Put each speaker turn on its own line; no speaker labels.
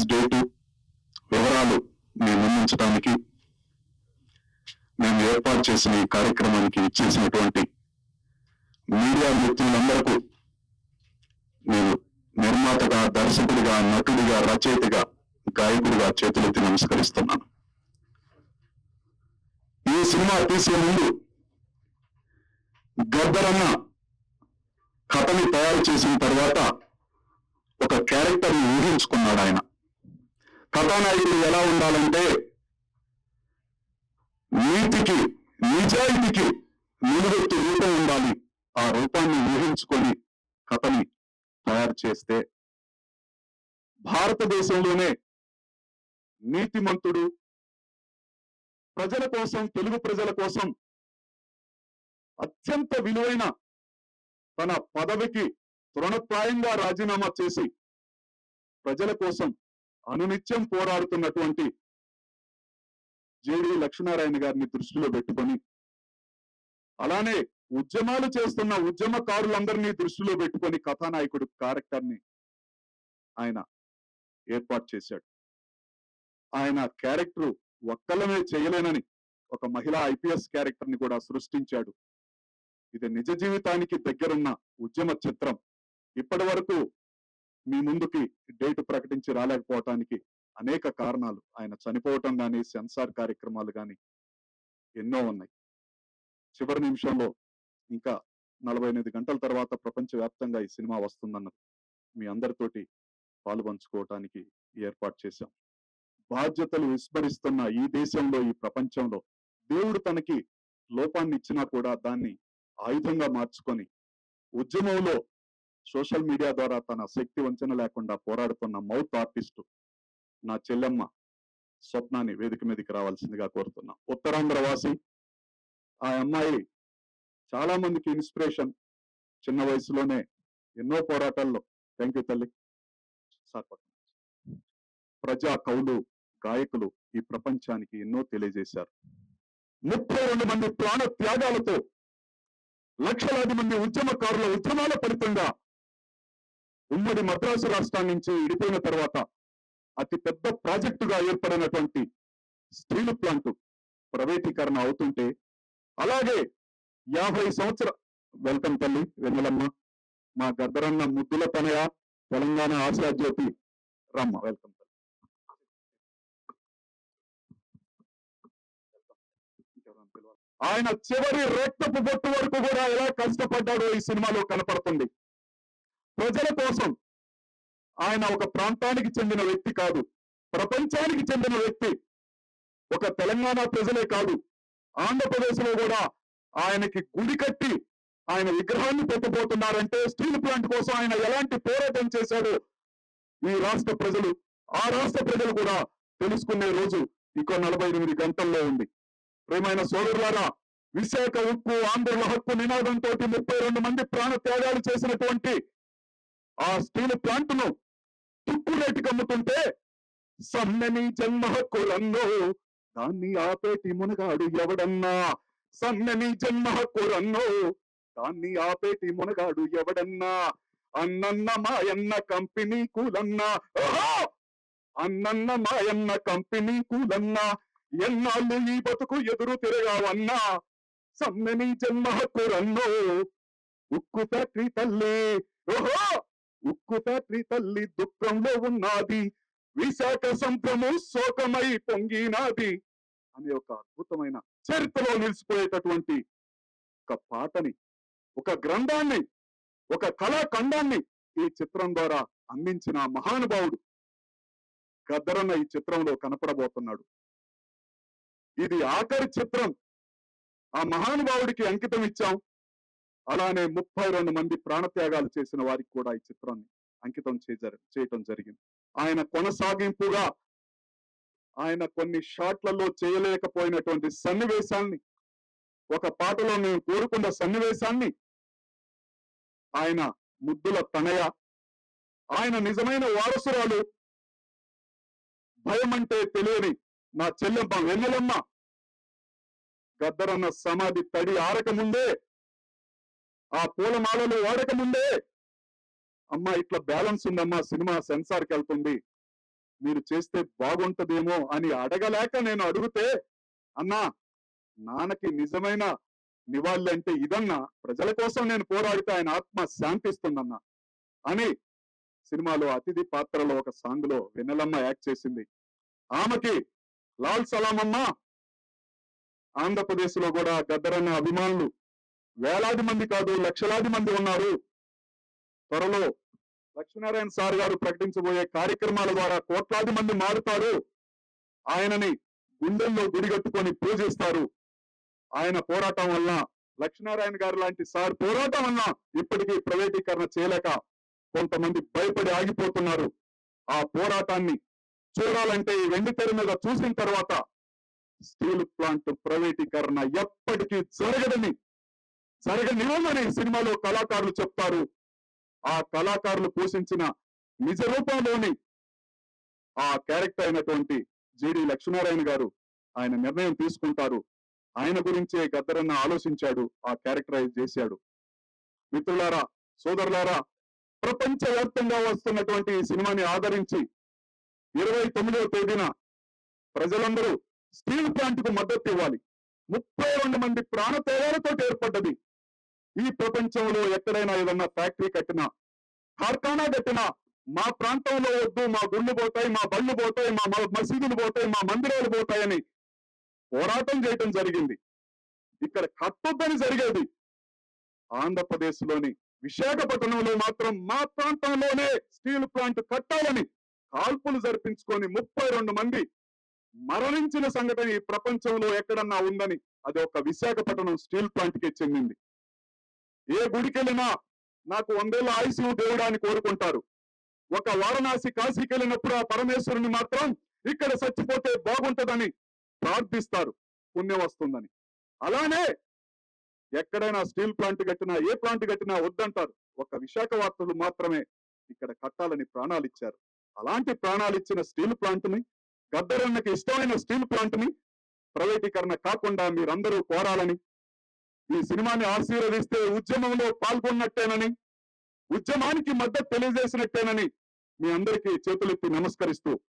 Release date వివరాలు మీ ముందుంచడానికి మేము ఏర్పాటు చేసిన ఈ కార్యక్రమానికి ఇచ్చేసినటువంటి మీడియా మిత్రులందరకు నేను నిర్మాతగా దర్శకుడిగా నటుడిగా రచయితగా గాయకుడిగా చేతులెత్తి నమస్కరిస్తున్నాను. ఈ సినిమా తీసే ముందు గద్దరన్న కథని తయారు చేసిన తర్వాత ఒక క్యారెక్టర్ని ఊహించుకున్నాడు ఆయన కథానాయకుడు ఎలా ఉండాలంటే నీతికి నిజాయితీకి నిలువెత్తు రూపం ఉండాలి. ఆ రూపాన్ని ఊహించుకొని కథని తయారు చేస్తే భారతదేశంలోనే నీతిమంతుడు ప్రజల కోసం తెలుగు ప్రజల కోసం అత్యంత విలువైన తన పదవికి తృణప్రాయంగా రాజీనామా చేసి ప్రజల కోసం అనునిత్యం పోరాడుతున్నటువంటి జేడి లక్ష్మీనారాయణ గారిని దృష్టిలో పెట్టుకొని అలానే ఉద్యమాలు చేస్తున్న ఉద్యమకారులందరినీ దృష్టిలో పెట్టుకొని కథానాయకుడు క్యారెక్టర్ని ఆయన ఏర్పాటు చేశాడు. ఆయన క్యారెక్టర్ ఒక్కలమే చేయలేనని ఒక మహిళా ఐపీఎస్ క్యారెక్టర్ని కూడా సృష్టించాడు. ఇది నిజ జీవితానికి దగ్గరున్న ఉద్యమ చిత్రం. ఇప్పటి వరకు మీ ముందుకి డేట్ ప్రకటించి రాలేకపోవటానికి అనేక కారణాలు. ఆయన చనిపోవటం కానీ సెన్సార్ కార్యక్రమాలు కానీ ఎన్నో ఉన్నాయి. చివరి నిమిషంలో ఇంకా నలభై ఎనిమిది గంటల తర్వాత ప్రపంచవ్యాప్తంగా ఈ సినిమా వస్తుందన్నది మీ అందరితోటి పాలుపంచుకోవటానికి ఏర్పాటు చేశాం. బాధ్యతలు విస్మరిస్తున్న ఈ దేశంలో ఈ ప్రపంచంలో దేవుడు తనకి లోపాన్ని ఇచ్చినా కూడా దాన్ని ఆయుధంగా మార్చుకొని ఉద్యమంలో సోషల్ మీడియా ద్వారా తన శక్తి వంచన లేకుండా పోరాడుతున్న మౌత్ ఆర్టిస్టు నా చెల్లెమ్మ స్వప్నాన్ని వేదిక మీదకి రావాల్సిందిగా కోరుతున్నా. ఉత్తరాంధ్ర వాసి ఆ అమ్మాయి చాలా మందికి ఇన్స్పిరేషన్ చిన్న వయసులోనే ఎన్నో పోరాటాల్లో. థ్యాంక్ యూ తల్లి. సార్ ప్రజా కవులు గాయకులు ఈ ప్రపంచానికి ఎన్నో తెలియజేశారు. ముప్పై రెండు మంది ప్రాణ త్యాగాలతో లక్షలాది మంది ఉద్యమకారుల ఉద్యమాల ఫలితంగా ఉమ్మడి మద్రాసు రాష్ట్రం నుంచి విడిపోయిన తర్వాత అతి పెద్ద ప్రాజెక్టుగా ఏర్పడినటువంటి స్టీల్ ప్లాంట్ ప్రైవేటీకరణ అవుతుంటే అలాగే యాభై సంవత్సర వెల్కమ్ తల్లి వెన్నెలమ్మ మా గద్దరన్న ముద్దుల తనయ తెలంగాణ ఆశా జ్యోతి రమ్మ వెల్కమ్ తల్లి. ఆయన చివరి రక్తపు బొట్టు వరకు కూడా ఎలా కష్టపడ్డాడో ఈ సినిమాలో కనపడుతుంది. ప్రజల కోసం ఆయన ఒక ప్రాంతానికి చెందిన వ్యక్తి కాదు. ప్రపంచానికి చెందిన వ్యక్తి. ఒక తెలంగాణ ప్రజలే కాదు. ఆంధ్రప్రదేశ్లో కూడా ఆయనకి గుడి కట్టి ఆయన విగ్రహాన్ని పెట్టబోతున్నారంటే స్టీల్ ప్లాంట్ కోసం ఆయన ఎలాంటి పోరాటం చేశాడో ఈ రాష్ట్ర ప్రజలు ఆ రాష్ట్ర ప్రజలు కూడా తెలుసుకునే రోజు ఇంకో నలభై ఎనిమిది గంటల్లో ఉంది. ప్రేమైన సోదరులారా విశాఖ ఉక్కు ఆంధ్రుల హక్కు నినాదంతో ముప్పై రెండు మంది ప్రాణ త్యాగాలు చేసినటువంటి ఆ స్టీల్ ప్లాంట్ను తుక్కు రేటుకి అమ్ముతుంటే సన్నని జన్మ హక్కులన్నో దాన్ని ఆపేటి మునగాడు ఎవడన్నా? సన్నని జన్మ హక్కులన్నో దాన్ని ఆపేటి మునగాడు ఎవడన్నా? అన్నన్న మాయన్న కంపెనీ కూలన్నా? ఓహో! అన్నన్న మాయన్న కంపెనీ కూలన్నా? ఎన్నాళ్ళు ఈ బతుకు ఎదురు తిరగావన్నా? సన్నని జన్మ హక్కురన్నో ఉక్కు ఫ్యాక్టరీ తల్లి! ఓహో! ఉక్కు ఫ్యాక్టరీ తల్లి దుఃఖంలో ఉన్నది. విశాఖ సంభ్రము శోకమై పొంగినాది అనే ఒక అద్భుతమైన చరిత్రలో నిలిచిపోయేటటువంటి ఒక పాటని ఒక గ్రంథాన్ని ఒక కళాఖండాన్ని ఈ చిత్రం ద్వారా అందించిన మహానుభావుడు గద్దరన్న ఈ చిత్రంలో కనపడబోతున్నాడు. ఇది ఆఖరి చిత్రం. ఆ మహానుభావుడికి అంకితం ఇచ్చాం. అలానే ముప్పై రెండు మంది ప్రాణత్యాగాలు చేసిన వారికి కూడా ఈ చిత్రాన్ని అంకితం చేయటం జరిగింది. ఆయన కొనసాగింపుగా ఆయన కొన్ని షాట్లలో చేయలేకపోయినటువంటి సన్నివేశాన్ని ఒక పాటలో మేము కోరుకున్న సన్నివేశాన్ని ఆయన ముద్దుల తనయ ఆయన నిజమైన వారసురాలు భయం అంటే తెలియని నా చెల్లెమ్మ వెన్నెలమ్మ. గద్దరన్న సమాధి తడి ఆరక ముందే ఆ పూలమాలలు వాడక ముందే. అమ్మా ఇట్లా బ్యాలెన్స్ ఉందమ్మా సినిమా సెన్సార్కి వెళ్తుంది. మీరు చేస్తే బాగుంటదేమో అని అడగలేక నేను అడిగితే అన్నా నాన్నకి నిజమైన నివాళి అంటే ఇదన్నా ప్రజల కోసం నేను పోరాడితే ఆయన ఆత్మ శాంతిస్తుందన్నా అని సినిమాలో అతిథి పాత్రలో ఒక సాంగ్లో వెన్నెలమ్మ యాక్ట్ చేసింది. ఆమెకి లాల్ సలాం అమ్మ ఆంధ్రప్రదేశ్లో కూడా గద్దరన్న అభిమానులు వేలాది మంది కాదు లక్షలాది మంది ఉన్నారు. త్వరలో లక్ష్మీనారాయణ సార్ గారు ప్రకటించబోయే కార్యక్రమాల ద్వారా కోట్లాది మంది మారుతారు. ఆయనని గుండెల్లో గుడిగట్టుకొని పూజిస్తారు. ఆయన పోరాటం వల్ల లక్ష్మీనారాయణ గారు లాంటి సార్ పోరాటం వల్ల ఇప్పటికీ ప్రైవేటీకరణ చేయలేక కొంతమంది భయపడి ఆగిపోతున్నారు. ఆ పోరాటాన్ని చూడాలంటే ఈ వెండి తెర మీద చూసిన తర్వాత స్టీల్ ప్లాంట్ ప్రైవేటీకరణ ఎప్పటికీ జరగదని జరగనివ్వమని సినిమాలో కళాకారులు చెప్తారు. ఆ కళాకారులు పోషించిన నిజ రూపంలోని ఆ క్యారెక్టర్ అయినటువంటి జేడి లక్ష్మీనారాయణ గారు ఆయన నిర్ణయం తీసుకుంటారు. ఆయన గురించే గద్దరన్న ఆలోచించాడు ఆ క్యారెక్టరైజ్ చేశాడు. మిత్రులారా సోదరులారా ప్రపంచవ్యాప్తంగా వస్తున్నటువంటి ఈ సినిమాని ఆదరించి ఇరవై తొమ్మిదవ తేదీన ప్రజలందరూ స్టీల్ ప్లాంట్కు మద్దతు ఇవ్వాలి. ముప్పై రెండు మంది ప్రాణ ప్రాణత్యాగాలతో ఏర్పడ్డది. ఈ ప్రపంచంలో ఎక్కడైనా ఏదన్నా ఫ్యాక్టరీ కట్టినా కార్ఖానా కట్టినా మా ప్రాంతంలో వద్దు మా గుళ్ళు పోతాయి మా బళ్ళు పోతాయి మా మసీదులు పోతాయి మా మందిరాలు పోతాయని పోరాటం చేయటం జరిగింది. ఇక్కడ కట్టొద్దని జరిగేది ఆంధ్రప్రదేశ్లోని విశాఖపట్నంలో మాత్రం మా ప్రాంతంలోనే స్టీల్ ప్లాంట్ కట్టాలని కాల్పులు జరిపించుకొని ముప్పై రెండు మంది మరణించిన సంఘటన ఈ ప్రపంచంలో ఎక్కడన్నా ఉందని అది ఒక విశాఖపట్నం స్టీల్ ప్లాంట్కి చెందింది. ఏ గుడికి వెళ్ళినా నాకు వందేళ్ళ ఆయుసు దేవుడా అని కోరుకుంటారు. ఒక వారణాసి కాశీకి వెళ్ళినప్పుడు ఆ పరమేశ్వరుని మాత్రం ఇక్కడ చచ్చిపోతే బాగుంటదని ప్రార్థిస్తారు. పుణ్యం వస్తుందని. అలానే ఎక్కడైనా స్టీల్ ప్లాంట్ కట్టినా ఏ ప్లాంట్ కట్టినా వద్దంటారు. ఒక విశాఖ వార్తలు మాత్రమే ఇక్కడ కట్టాలని ప్రాణాలు ఇచ్చారు. అలాంటి ప్రాణాలు ఇచ్చిన స్టీల్ ప్లాంట్ని గద్దరన్నకి ఇష్టమైన స్టీల్ ప్లాంట్ని ప్రైవేటీకరణ కాకుండా మీరందరూ కోరాలని ఈ సినిమాని ఆశీర్వదిస్తే ఉద్యమంలో పాల్గొన్నట్టేనని ఉద్యమానికి మద్దతు తెలియజేసినట్టేనని మీ అందరికీ చేతులెత్తి నమస్కరిస్తూ